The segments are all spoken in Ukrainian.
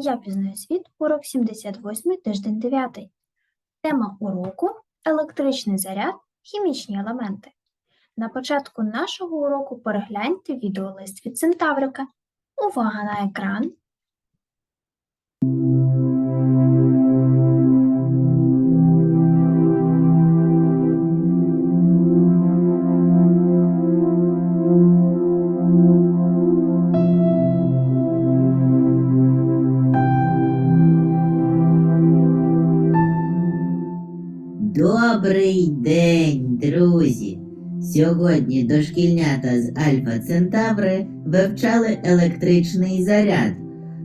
Я пізнаю світ, урок 78, тиждень 9. Тема уроку електричний заряд, хімічні елементи. На початку нашого уроку перегляньте відеолист від Центаврика. Увага на екран. Добрий день, друзі! Сьогодні дошкільнята з Альфа Центаври вивчали електричний заряд.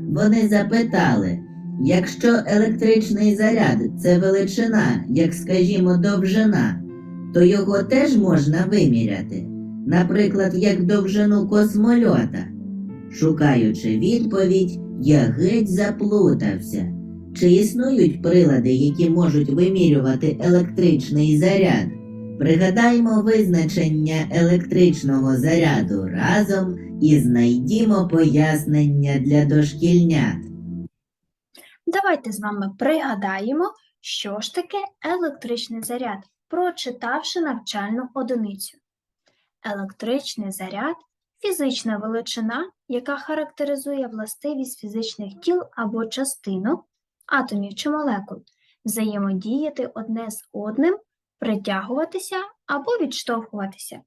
Вони запитали, якщо електричний заряд це величина, як скажімо, довжина, то його теж можна виміряти, наприклад, як довжину космольота. Шукаючи відповідь, я геть заплутався. Чи існують прилади, які можуть вимірювати електричний заряд? Пригадаймо визначення електричного заряду разом і знайдімо пояснення для дошкільнят. Давайте з вами пригадаємо, що ж таке електричний заряд, прочитавши навчальну одиницю. Електричний заряд фізична величина, яка характеризує властивість фізичних тіл або частинок, атомів чи молекул, взаємодіяти одне з одним, притягуватися або відштовхуватися.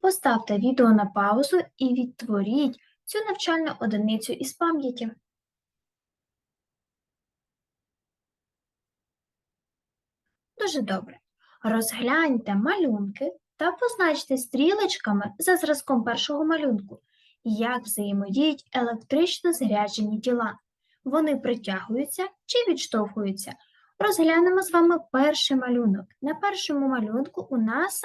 Поставте відео на паузу і відтворіть цю навчальну одиницю із пам'яті. Дуже добре. Розгляньте малюнки та позначте стрілочками за зразком першого малюнку, як взаємодіють електрично заряджені тіла. Вони притягуються чи відштовхуються. Розглянемо з вами перший малюнок. На першому малюнку у нас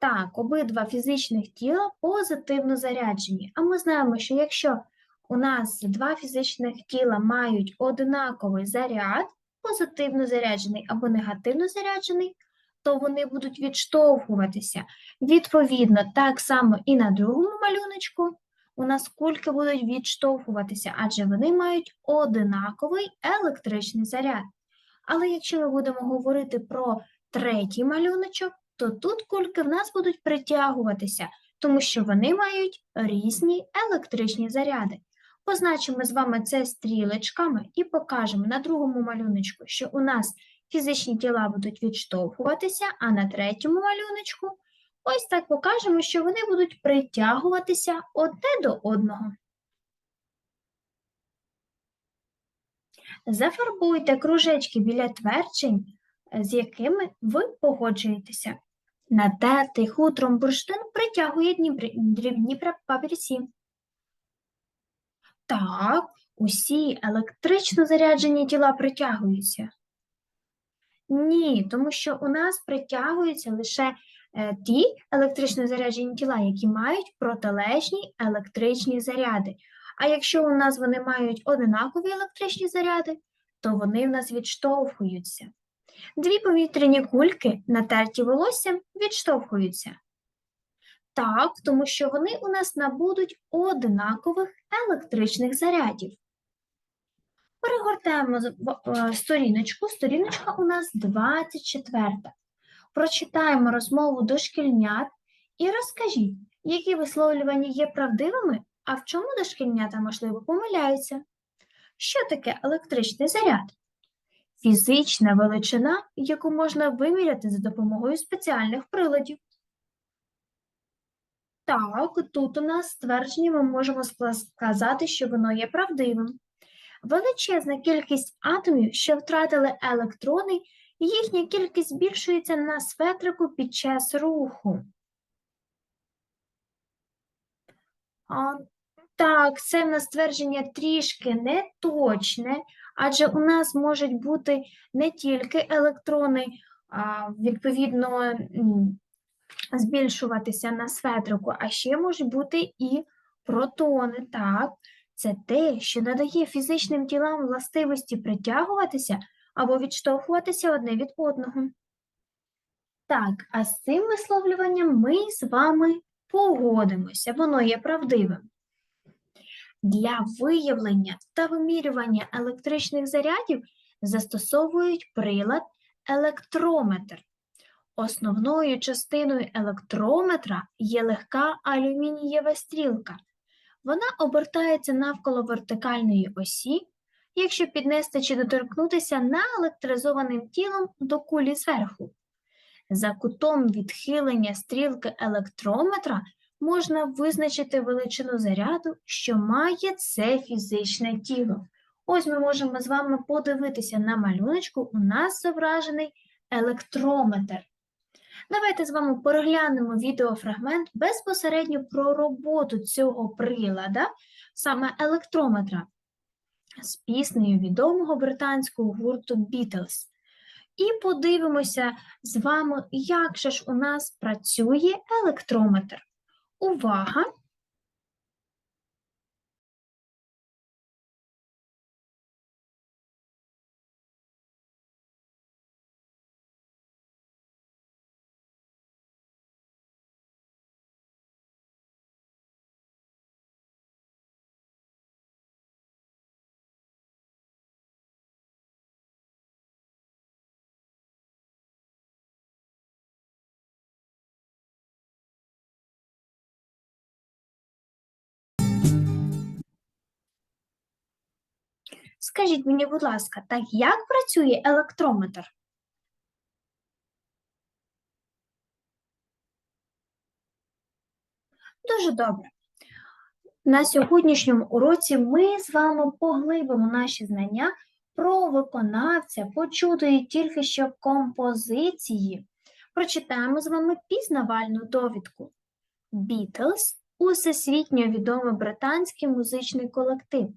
так, обидва фізичних тіла позитивно заряджені. А ми знаємо, що якщо у нас два фізичних тіла мають однаковий заряд, позитивно заряджений або негативно заряджений, то вони будуть відштовхуватися. Відповідно, так само і на другому малюночку у нас кульки будуть відштовхуватися, адже вони мають одинаковий електричний заряд. Але якщо ми будемо говорити про третій малюночок, то тут кульки в нас будуть притягуватися, тому що вони мають різні електричні заряди. Позначимо з вами це стрілочками і покажемо на другому малюночку, що у нас фізичні тіла будуть відштовхуватися, а на третьому малюночку ось так покажемо, що вони будуть притягуватися одне до одного. Зафарбуйте кружечки біля тверджень, з якими ви погоджуєтеся. Натертий хутром бурштин притягує дрібні папірці. Так, усі електрично заряджені тіла притягуються. Ні, тому що у нас притягуються лише ті електрично заряджені тіла, які мають протилежні електричні заряди. А якщо у нас вони мають одинакові електричні заряди, то вони в нас відштовхуються. Дві повітряні кульки, натерті волоссям, відштовхуються. Так, тому що вони у нас набудуть одинакових електричних зарядів. Перегортаємо е, сторіночку. Сторіночка у нас 24. Прочитаємо розмову дошкільнят і розкажіть, які висловлювання є правдивими, а в чому дошкільнята, можливо, помиляються. Що таке електричний заряд? Фізична величина, яку можна виміряти за допомогою спеціальних приладів. Так, тут у нас ствердження ми можемо сказати, що воно є правдивим. Величезна кількість атомів, що втратили електрони, їхня кількість збільшується на светрику під час руху. А, так, це в нас ствердження трішки неточне, адже у нас можуть бути не тільки електрони, а, відповідно, збільшуватися на светрику, а ще можуть бути і протони. Так, це те, що надає фізичним тілам властивості притягуватися або відштовхуватися одне від одного. Так, а з цим висловлюванням ми з вами погодимося, воно є правдивим. Для виявлення та вимірювання електричних зарядів застосовують прилад електрометр. Основною частиною електрометра є легка алюмінієва стрілка. Вона обертається навколо вертикальної осі, якщо піднести чи доторкнутися наелектризованим тілом до кулі зверху. За кутом відхилення стрілки електрометра можна визначити величину заряду, що має це фізичне тіло. Ось ми можемо з вами подивитися на малюночку. У нас зображений електрометр. Давайте з вами переглянемо відеофрагмент безпосередньо про роботу цього прилада, саме електрометра, з піснею відомого британського гурту Beatles. І подивимося з вами, як же ж у нас працює електрометр. Увага! Скажіть мені, будь ласка, так як працює електрометр? Дуже добре. На сьогоднішньому уроці ми з вами поглибимо наші знання про виконавця, почутої тільки що композиції. Прочитаємо з вами пізнавальну довідку. Beatles – усесвітньо відомий британський музичний колектив.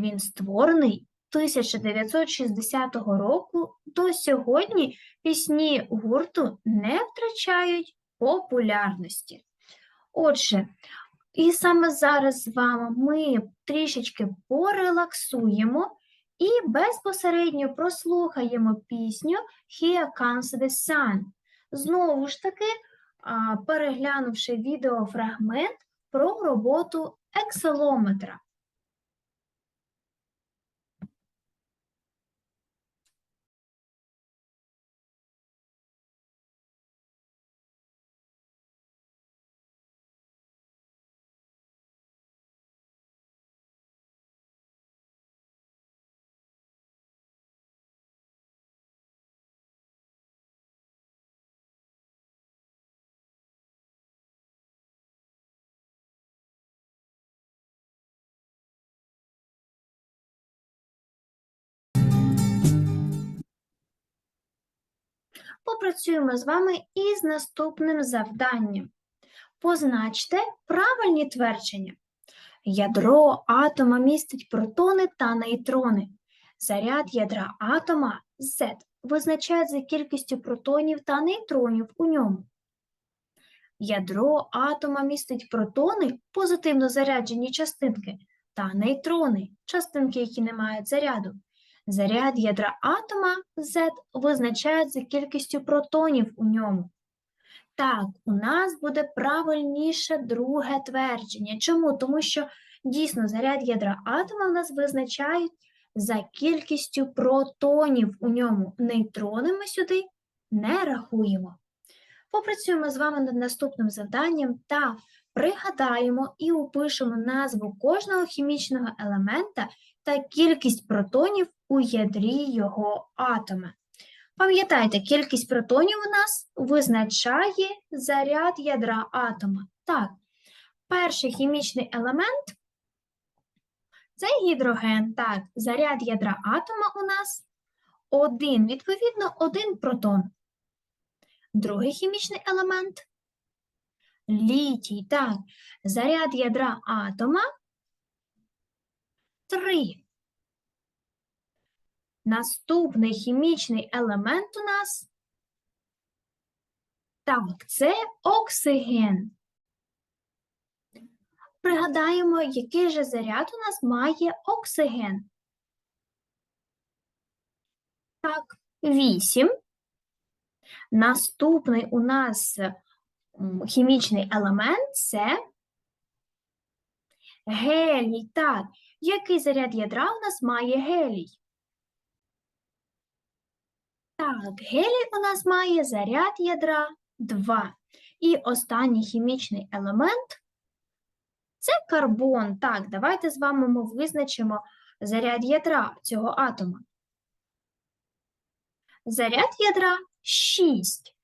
Він створений 1960 року. До сьогодні пісні гурту не втрачають популярності. Отже, і саме зараз з вами ми трішечки порелаксуємо і безпосередньо прослухаємо пісню Here Comes the Sun. Знову ж таки, переглянувши відеофрагмент про роботу екселометра. Попрацюємо з вами із наступним завданням. Позначте правильні твердження. Ядро атома містить протони та нейтрони. Заряд ядра атома Z визначають за кількістю протонів та нейтронів у ньому. Ядро атома містить протони, позитивно заряджені частинки, та нейтрони, частинки, які не мають заряду. Заряд ядра атома Z визначають за кількістю протонів у ньому. Так, у нас буде правильніше друге твердження. Чому? Тому що дійсно заряд ядра атома у нас визначають за кількістю протонів у ньому. Нейтрони ми сюди не рахуємо. Попрацюємо з вами над наступним завданням та пригадаємо і опишемо назву кожного хімічного елемента та кількість протонів у ядрі його атома. Пам'ятайте, кількість протонів у нас визначає заряд ядра атома. Так, перший хімічний елемент це гідроген. Так, заряд ядра атома у нас один, відповідно, один протон. Другий хімічний елемент літій. Так, заряд ядра атома 3. Наступний хімічний елемент у нас так, це оксиген. Пригадаємо, який же заряд у нас має оксиген. Так, 8. Наступний у нас хімічний елемент це Гелій, так. Який заряд ядра у нас має гелій? Так, гелій у нас має заряд ядра 2. І останній хімічний елемент це карбон. Так, давайте з вами ми визначимо заряд ядра цього атома. Заряд ядра 6.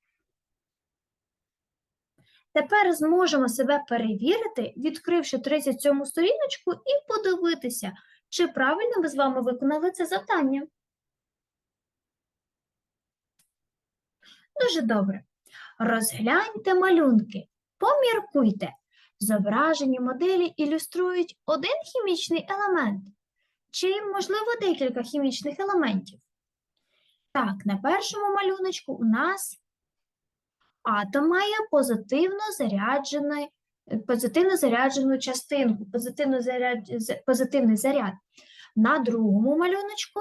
Тепер зможемо себе перевірити, відкривши 37 сторіночку і подивитися, чи правильно ми з вами виконали це завдання. Дуже добре. Розгляньте малюнки, поміркуйте. Зображені моделі ілюструють один хімічний елемент, чи, можливо, декілька хімічних елементів. Так, на першому малюночку у нас атом має позитивно позитивно заряджену частинку, позитивно заряд, позитивний заряд. На другому малюночку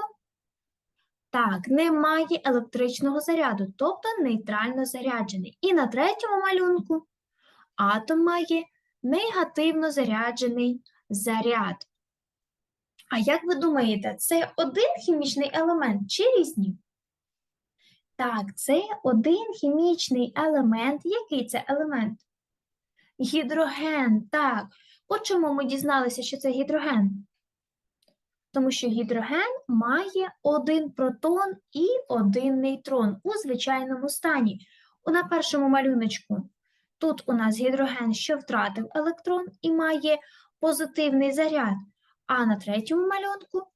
так, немає електричного заряду, тобто нейтрально заряджений. І на третьому малюнку атом має негативно заряджений заряд. А як ви думаєте, це один хімічний елемент чи різні? Так, це один хімічний елемент. Який це елемент? Гідроген, так. От чому ми дізналися, що це гідроген? Тому що гідроген має один протон і один нейтрон у звичайному стані. На першому малюночку тут у нас гідроген, що втратив електрон і має позитивний заряд, а на третьому малюнку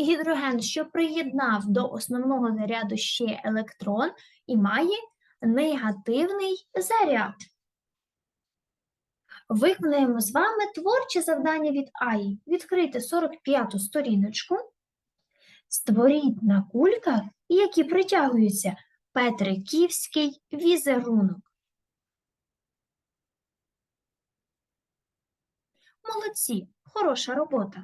гідроген, що приєднав до основного заряду ще електрон і має негативний заряд. Виконуємо з вами творче завдання від АІ. Відкрийте 45-ту сторіночку. Створіть на кульках, які притягуються, Петриківський візерунок. Молодці, хороша робота.